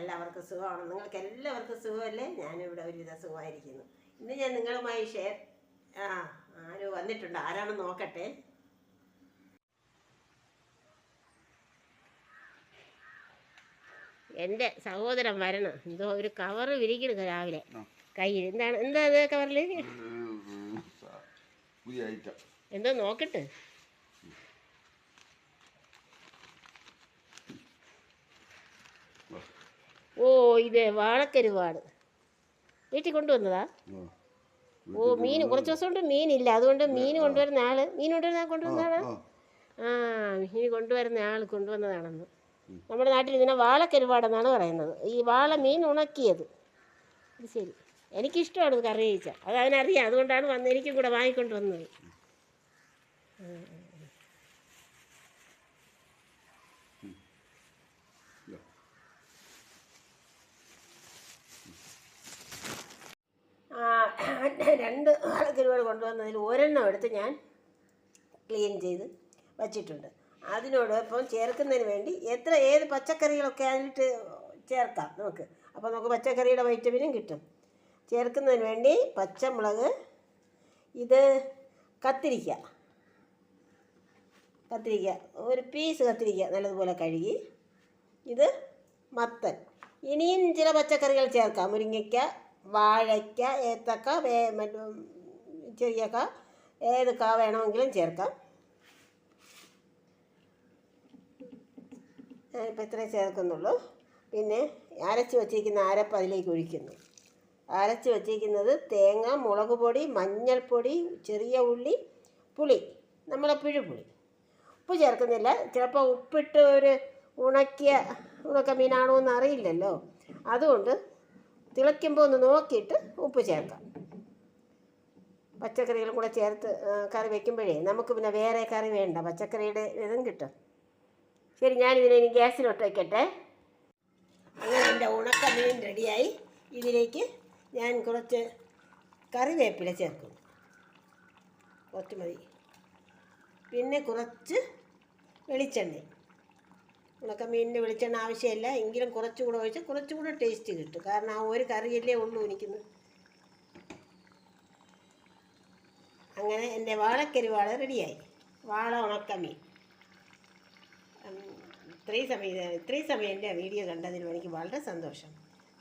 എല്ലാവർക്കും സുഖമാണ്? നിങ്ങൾക്ക് എല്ലാവർക്കും സുഖമല്ലേ? ഞാനിവിടെ ഒരുവിധ സുഖമായിരിക്കുന്നു. ഇന്ന് ഞാൻ നിങ്ങളുമായി ഷെയർ ആ ആര് വന്നിട്ടുണ്ട്. ആരാണെന്ന് നോക്കട്ടെ. എന്റെ സഹോദരൻ വരണം. എന്തോ ഒരു കവറ് വിരിക്കണം രാവിലെ. കയ്യിൽ എന്താണ്? എന്താ അത് കവറിൽ എന്തോ നോക്കട്ടെ. ഓ ഇത് വാഴക്കരുവാട്. വീട്ടിൽ കൊണ്ടുവന്നതാ? ഓ മീൻ കുറച്ച് ദിവസം കൊണ്ട് മീനില്ല അതുകൊണ്ട് മീൻ കൊണ്ടുവരുന്ന ആൾ മീൻ കൊണ്ടുവരുന്ന കൊണ്ടുവന്നതാണ്? ആ മീൻ കൊണ്ടുവരുന്ന ആൾ കൊണ്ടുവന്നതാണെന്ന്. നമ്മുടെ നാട്ടിൽ ഇതിനെ വാളക്കരുവാടെന്നാണ് പറയുന്നത്. ഈ വാള മീൻ ഉണക്കിയത്. ഇത് ശരി. എനിക്കിഷ്ടമാണ് കറി കഴിച്ചാൽ. അത് അതിനറിയാം. അതുകൊണ്ടാണ് വന്ന് എനിക്കും കൂടെ വാങ്ങിക്കൊണ്ട് വന്നത് ആ, രണ്ട് വാളക്കരുവാട് കൊണ്ടുവന്നതിൽ ഒരെണ്ണം എടുത്ത് ഞാൻ ക്ലീൻ ചെയ്ത് വച്ചിട്ടുണ്ട്. അതിനോടൊപ്പം ചേർക്കുന്നതിന് വേണ്ടി എത്ര ഏത് പച്ചക്കറികളൊക്കെ അതിലിട്ട് ചേർക്കാം നമുക്ക്. അപ്പോൾ നമുക്ക് പച്ചക്കറിയുടെ വൈറ്റമിനും കിട്ടും. ചേർക്കുന്നതിന് വേണ്ടി പച്ചമുളക് ഇത് കത്തിരിക്ക. കത്തിരിക്ക. ഒരു പീസ് കത്തിരിക്ക നല്ലതുപോലെ കഴുകി. ഇത് മത്തൻ. ഇനിയും ചില പച്ചക്കറികൾ ചേർക്കാം. മുരിങ്ങയ്ക്ക വാഴയ്ക്ക ഏത്തക്ക വേ മറ്റു ചെറിയക്ക ഏത് വേണമെങ്കിലും ചേർക്കാം. ഞാനിപ്പോൾ ഇത്രയും ചേർക്കുന്നുള്ളൂ. പിന്നെ അരച്ച് വച്ചിരിക്കുന്ന അരപ്പ് അതിലേക്ക് ഒഴിക്കുന്നു. അരച്ച് വച്ചിരിക്കുന്നത് തേങ്ങ മുളക് പൊടി മഞ്ഞൾപ്പൊടി ചെറിയ ഉള്ളി പുളി നമ്മളെ പിഴുപുളി. ഉപ്പ് ചേർക്കുന്നില്ല. ചിലപ്പോൾ ഉപ്പിട്ട് ഒരു ഉണക്കിയ ഉണക്ക മീനാണോ എന്ന് അറിയില്ലല്ലോ അതുകൊണ്ട് തിളയ്ക്കുമ്പോൾ ഒന്ന് നോക്കിയിട്ട് ഉപ്പ് ചേർക്കാം. പച്ചക്കറികൾ കൂടെ ചേർത്ത് കറി വയ്ക്കുമ്പോഴേ നമുക്ക് പിന്നെ വേറെ കറി വേണ്ട. പച്ചക്കറിയുടെ ഇതും കിട്ടും. ശരി ഞാനിതിനെ ഇനി ഗ്യാസിലോട്ട് വയ്ക്കട്ടെ അങ്ങനെ എന്റെ ഉണക്ക മീൻ റെഡിയായി. ഇതിലേക്ക് ഞാൻ കുറച്ച് കറിവേപ്പില ചേർക്കും കുറച്ച് മതി പിന്നെ കുറച്ച് വെളിച്ചെണ്ണ. ഉണക്ക മീനിന്റെ വെളിച്ചെണ്ണ ആവശ്യമില്ല. എങ്കിലും കുറച്ചും കൂടെ ഒഴിച്ചാൽ കുറച്ചും കൂടെ ടേസ്റ്റ് കിട്ടും. കാരണം ആ ഒരു കറിയല്ലേ ഉള്ളൂ എനിക്കിന്ന്. അങ്ങനെ എന്റെ വാഴക്കരിവാള റെഡിയായി. വാള ഉണക്ക മീൻ. ഉം, ഇത്രയും സമയം ഇത്രയും സമയം എന്റെ വീഡിയോ കണ്ടതിൽ എനിക്ക് വളരെ സന്തോഷം.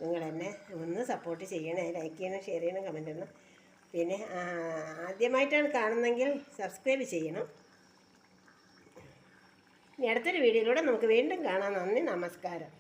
നിങ്ങൾ എന്നെ ഒന്ന് സപ്പോർട്ട് ചെയ്യണേ ലൈക്ക് ചെയ്യണം ഷെയർ ചെയ്യണം കമന്റ് ചെയ്യണം പിന്നെ ആദ്യമായിട്ടാണ് കാണുന്നതെങ്കിൽ സബ്സ്ക്രൈബ് ചെയ്യണം. ഇനി അടുത്തൊരു വീഡിയോയിലൂടെ നമുക്ക് വീണ്ടും കാണാം. നന്ദി നമസ്കാരം.